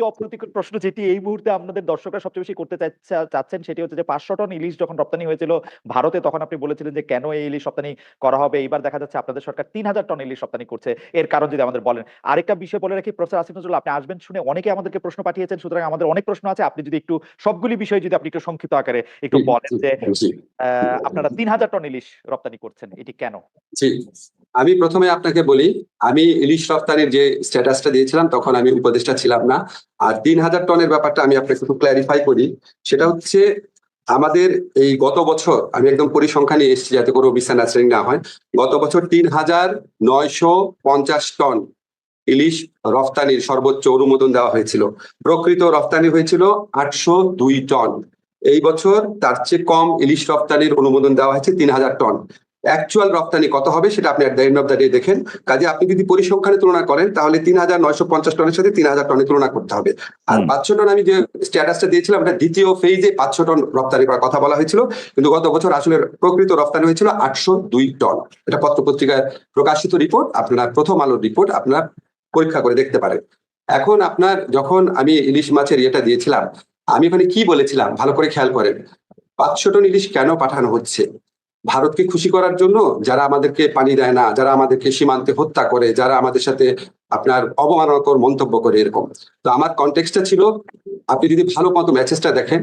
সবচেয়ে অপ্রীতিকর প্রশ্ন যেটি এই মুহূর্তে আপনাদের দর্শকরা সবচেয়ে বেশি করতে চাচ্ছেন সেটি হচ্ছে যে পাঁচশো টন ইলিশ যখন রপ্তানি হয়েছিল ভারতে তখন আপনি বলেছিলেন যে কেন এই ইলিশ রপ্তানি করা হবে। এইবার দেখা যাচ্ছে আপনাদের সরকার তিন হাজার টন ইলিশ রপ্তানি করছে। এর কারণ যদি আমাদের বলেন। আরেকটা বিষয় বলে রাখি প্রফেসর আসিফ নজরুল আপনি আসবেন শুনে অনেকে আমাদেরকে প্রশ্ন পাঠিয়েছেন সুতরাং আমাদের অনেক প্রশ্ন আছে। আপনি যদি একটু সবগুলি বিষয় যদি আপনি একটু সংক্ষিপ্ত আকারে একটু বলেন যে আহ, আপনারা তিন হাজার টন ইলিশ রপ্তানি করছেন এটি কেন? আমি প্রথমে আপনাকে বলি আমি ইলিশ রপ্তানির যে স্ট্যাটাসটা দিয়েছিলাম তখন আমি উপদেষ্টা ছিলাম না। আর তিন হাজার টনের ব্যাপারটা আমি আপনাকে একটু ক্ল্যারিফাই করি। সেটা হচ্ছে আমাদের এই গত বছর আমি একদম পরিসংখ্যান নিয়ে এসেছি যাতে কোনো মিসআন্ডারস্ট্যান্ডিং না হয়। গত বছর তিন হাজার নয়শো পঞ্চাশ টন ইলিশ রফতানির সর্বোচ্চ অনুমোদন দেওয়া হয়েছিল। প্রকৃত রফতানি হয়েছিল আটশো দুই টন। এই বছর তার চেয়ে কম ইলিশ রফতানির অনুমোদন দেওয়া হয়েছে তিন হাজার টন। অ্যাকচুয়াল রপ্তানি কত হবে সেটা আপনি at the end of the day দেখেন। কাজে আপনি যদি পরিসংখ্যানে তুলনা করেন তাহলে তিন হাজার নয়শো পঞ্চাশ টনের সাথে তিন হাজার টনের তুলনা করতে হবে। আর পাঁচশো টন আমি যে স্ট্যাটাসটা দিয়েছিলাম এটা দ্বিতীয় ফেজে পাঁচশো টন রপ্তানি করার কথা বলা হয়েছিল। কিন্তু গত বছর আসলে প্রকৃত রপ্তানি হয়েছিল আটশো দুই টন। এটা পত্র পত্রিকায় প্রকাশিত রিপোর্ট আপনার প্রথম আলোর রিপোর্ট আপনার পরীক্ষা করে দেখতে পারেন। এখন আপনার যখন আমি ইলিশ মাছের ইয়েটা দিয়েছিলাম আমি ওখানে কি বলেছিলাম? ভালো করে খেয়াল করেন। পাঁচশো টন ইলিশ কেন পাঠানো হচ্ছে? ভারতকে খুশি করার জন্য যারা আমাদেরকে পানি দেয় না, যারা আমাদেরকে সীমান্তে হত্যা করে, যারা আমাদের সাথে আপনার অবমাননাকর মন্তব্য করে এরকম। তো আমার কনটেক্সটটা ছিল, আপনি যদি ভালো মতো ম্যাচেসটা দেখেন,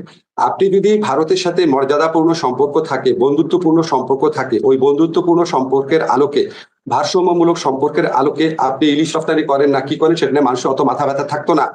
আপনি যদি ভারতের সাথে মর্যাদাপূর্ণ সম্পর্ক থাকে, বন্ধুত্বপূর্ণ সম্পর্ক থাকে, ওই বন্ধুত্বপূর্ণ সম্পর্কের আলোকে, ভারসাম্যমূলক সম্পর্কের আলোকে আপনি ইলিশ রপ্তানি করেন না, কি করেন সেটা নিয়ে মানুষের অত মাথা ব্যথা থাকতো না।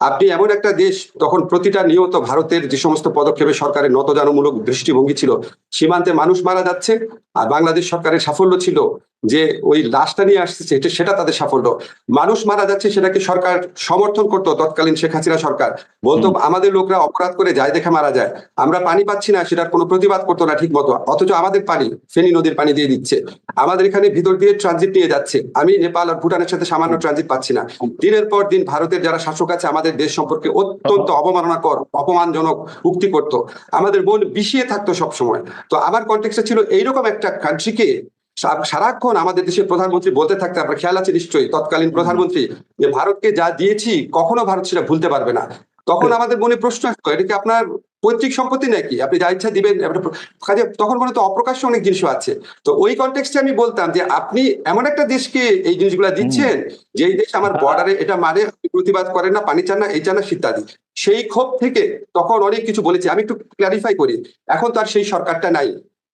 আপনি এমন একটা দেশ তখন প্রতিটা নিয়ত ভারতের যে সমস্ত পদক্ষেপে সরকারের নতজানমূলক দৃষ্টিভঙ্গি ছিল, সীমান্তে মানুষ মারা যাচ্ছে আর বাংলাদেশ সরকারের সাফল্য ছিল। যে ওই লাশটা নিয়ে আসতেছে এটা- সেটা তাদের সাফল্য। মানুষ মারা যাচ্ছে সেটাকে সরকার সমর্থন করতো তৎকালীন শেখ হাসিনা সরকার। বলতো আমাদের লোকরা অপরাধ করে যায় দেখে মারা যায়। আমরা পানি পাচ্ছি না সেটার কোনো প্রতিবাদ করতো না ঠিক মতো। অথচ আমাদের পানি ফেনী নদীর পানি দিয়ে দিচ্ছে। আমাদের এখানে ভিতর দিয়ে ট্রানজিট নিয়ে যাচ্ছে। আমি নেপাল আর ভুটানের সাথে সামান্য ট্রানজিট পাচ্ছি না। দিনের পর দিন ভারতের যারা শাসক আছে আমাদের দেশ সম্পর্কে অত্যন্ত অবমাননাকর অপমানজনক উক্তি করত। আমাদের মন বিষিয়ে থাকতো সব সময় তো আমার কন্টেক্সটা ছিল এইরকম একটা কান্ট্রিকে সারাক্ষণ আমাদের দেশের প্রধানমন্ত্রী বলতে থাকতে আপনার খেয়াল আছে নিশ্চয়ই তৎকালীন প্রধানমন্ত্রী যে ভারতকে যা দিয়েছি কখনো ভারত সেটা ভুলতে পারবে না। তখন আমাদের মনে প্রশ্ন আসতো এটা কি আপনার পৈতৃক সম্পত্তি নাকি? আপনি যা ইচ্ছা দিবেন কাজে তখন মনে তো অপ্রকাশ্য অনেক জিনিসও আছে। তো ওই কনটেক্সটে আমি বলতাম যে আপনি এমন একটা দেশকে এই জিনিসগুলা দিচ্ছেন যেই দেশ আমার বর্ডারে এটা মানে প্রতিবাদ করেন না পানি চান না এই চান না ইত্যাদি সেই ক্ষোভ থেকে তখন অনেক কিছু বলেছি আমি একটু ক্লারিফাই করি। এখন তো আর সেই সরকারটা নাই।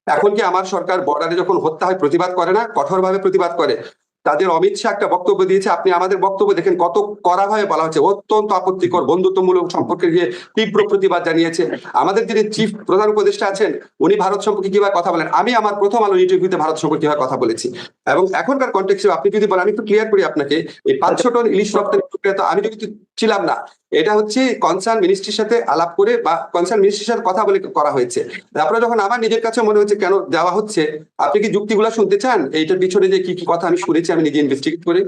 এখন কি আমার সরকার বর্ডারে যখন হত্যা হয়, প্রতিবাদ করে না? কঠোরভাবে প্রতিবাদ করে। তাদের অমিত শাহ একটা বক্তব্য দিয়েছে, আপনি আমাদের বক্তব্য দেখেন কত কড়াভাবে বলা হচ্ছে। অত্যন্ত আপত্তিকর, বন্ধুত্বমূলক সম্পর্কে গিয়ে তীব্র প্রতিবাদ জানিয়েছে। আমাদের যিনি চিফ প্রধান উপদেষ্টা আছেন, উনি ভারত সম্পর্কে কীভাবে কথা বলেন? আমি আমার প্রথম আলো ইন্টারভিউতে ভারত সম্পর্কে কীভাবে কথা বলেছি। এবং এখনকার কন্টেক্সে আপনি যদি বলেন, আমি একটু ক্লিয়ার করি আপনাকে, এই পাঁচশো টন ইলিশ রপ্তানি তো আমি কিন্তু ছিলাম না। এটা হচ্ছে কনসার্ন মিনিস্ট্রির সাথে আলাপ করে বা কনসার্ন মিনিস্ট্রির সাথে কথা বলে করা হয়েছে। তারপরে যখন আমার নিজের কাছে মনে হচ্ছে কেন দেওয়া হচ্ছে আপনি কি যুক্তিগুলো শুনতে চান? এইটার পিছনে যে কি কি কথা আমি শুনেছি আমি নিজে ইনভেস্টিগেট করে।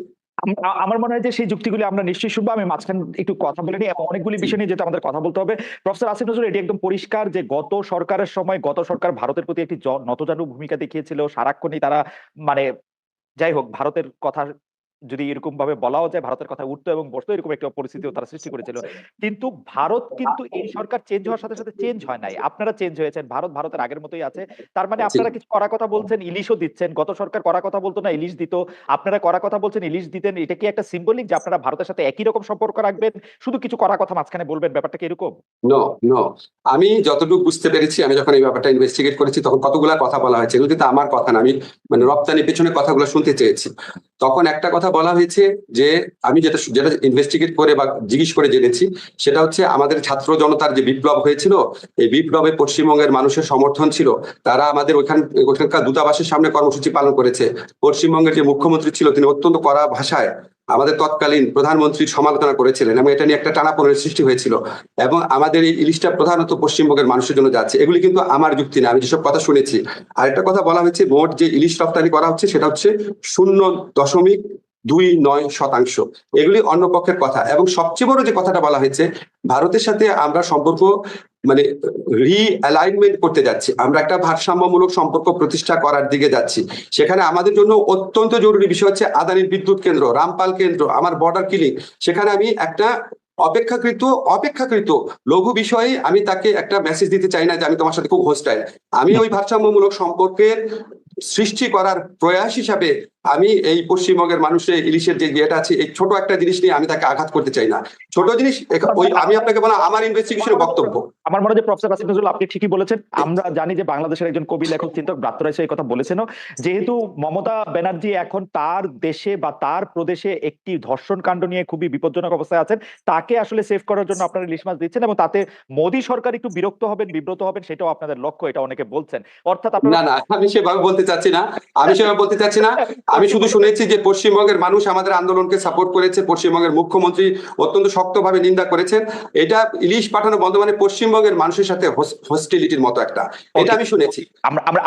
আমার মনে হয় যে সেই যুক্তিগুলি আমরা নিশ্চয়ই শুনব। আমি মাঝখানে একটু কথা বলে নিই এবং অনেকগুলি বিষয় নিয়ে যেটা আমাদের কথা বলতে হবে প্রফেসর আসিফ নজরুল এটি একদম পরিষ্কার যে গত সরকারের সময় গত সরকার ভারতের প্রতি একটি নতজানু ভূমিকা দেখিয়েছিল সারাক্ষণই তারা মানে যাই হোক ভারতের কথা যদি এরকম ভাবে বলাও যায় ভারতের কথা উঠতো এবং বসতো এরকম একটা পরিস্থিতিও তারা সৃষ্টি করেছিল। কিন্তু ভারত কিন্তু এই সরকার চেঞ্জ হওয়ার সাথে সাথে চেঞ্জ হয় নাই। আপনারা চেঞ্জ হয়েছেন ভারত ভারতের আগের মতোই আছে। তার মানে আপনারা কিছু করা কথা বলছেন ইলিশও দিচ্ছেন। গত সরকার করা কথা বলতো না ইলিশ দিত। আপনারা করা কথা বলছেন ইলিশ দিতেন। এটা কি একটা সিম্বলিক যে আপনারা ভারতের সাথে একই রকম সম্পর্ক রাখবেন? শুধু কিছু করা কথা মাঝখানে বলবেন ব্যাপারটা কি এরকম? নো নো আমি যতটুকু বুঝতে পেরেছি আমি যখন এই ব্যাপারটা ইনভেস্টিগেট করেছি তখন কতগুলা কথা বলা হয়েছে। এগুলো কিন্তু আমার কথা না আমি মানে রপ্তানি পেছনে কথাগুলো শুনতে চেয়েছি। তখন একটা কথা বলা হয়েছে যে, আমি যেটা যেটা ইনভেস্টিগেট করে বা জিজ্ঞেস করে জেনেছি, সেটা হচ্ছে আমাদের ছাত্র জনতার যে বিপ্লব হয়েছিল, এই বিপ্লবে পশ্চিমবঙ্গের মানুষের সমর্থন ছিল। তারা আমাদের ওইখান, ওইখানকার দূতাবাসের সামনে কর্মসূচি পালন করেছে। পশ্চিমবঙ্গের যে মুখ্যমন্ত্রী ছিল, তিনি অত্যন্ত কড়া ভাষায় আমাদের তৎকালীন প্রধানমন্ত্রীর সমালোচনা করেছিলেন এবং এটা নিয়ে একটা টানাপোড়েনের সৃষ্টি হয়েছিল। এবং আমাদের এই ইলিশটা প্রধানত পশ্চিমবঙ্গের মানুষের জন্য যাচ্ছে। এগুলি কিন্তু আমার যুক্তি না, আমি যেসব কথা শুনেছি। আরেকটা কথা বলা হয়েছে, মোট যে ইলিশ রপ্তানি করা হচ্ছে সেটা হচ্ছে শূন্য দশমিক দুই নয় শতাংশ। এগুলি অন্য পক্ষের কথা। এবং সবচেয়ে বড় যে কথাটা বলা হয়েছে, ভারতের সাথে আমরা সম্পর্ক মানে রি অ্যালাইনমেন্ট করতে যাচ্ছি। আমরা একটা ভারসাম্যমূলক সম্পর্ক প্রতিষ্ঠা করার দিকে যাচ্ছি। সেখানে আমাদের জন্য অত্যন্ত জরুরি বিষয় হচ্ছে আদানির বিদ্যুৎ কেন্দ্র, রামপাল কেন্দ্র, আমার বর্ডার কিলিং সেখানে আমি একটা অপেক্ষাকৃত অপেক্ষাকৃত লঘু বিষয়ে আমি তাকে একটা মেসেজ দিতে চাই না যে আমি তোমার সাথে খুব হোস্টাইল আমি ওই ভারসাম্যমূলক সম্পর্কের সৃষ্টি করার প্রয়াস হিসাবে আমি এই পশ্চিমবঙ্গের মানুষের ইলিশের যে ইয়েটা আছে এই ছোট একটা জিনিস নিয়ে আমি তাকে আঘাত করতে চাই না। ছোট জিনিস ওই আমি আপনাকে বলা আমার ইনভেস্টিগেশনের বক্তব্য। আমার মনে হয় যে প্রফেসর আসিফ নজরুল আপনি ঠিকই বলেছেন। আমরা জানি যে বাংলাদেশের একজন কবি লেখক চিন্তক ব্রাত্য এই কথা বলেছেন যেহেতু মমতা ব্যানার্জি এখন তার দেশে বা তার প্রদেশে একটি ধর্ষণ কাণ্ড নিয়ে খুবই বিপজ্জনক অবস্থায় আছেন তাকে আসলে সেভ করার জন্য আপনারা ইলিশ মাছ দিচ্ছেন এবং তাতে মোদী সরকার একটু বিরক্ত হবেন বিব্রত হবেন সেটাও আপনাদের লক্ষ্য এটা অনেকে বলছেন। অর্থাৎ না না আমি সেভাবে বলতে চাচ্ছি না। আমি সেভাবে বলতে চাচ্ছি না। আমি শুধু শুনেছি যে পশ্চিমবঙ্গের মানুষ আমাদের আন্দোলনকে সাপোর্ট করেছে, পশ্চিমবঙ্গের মুখ্যমন্ত্রী অত্যন্ত শক্তভাবে নিন্দা করেছেন। এটা ইলিশ পাঠানো বন্ধ মানে পশ্চিমবঙ্গের মানুষের সাথে হোস্টিলিটির মতো একটা। এটা আমি শুনেছি। আমরা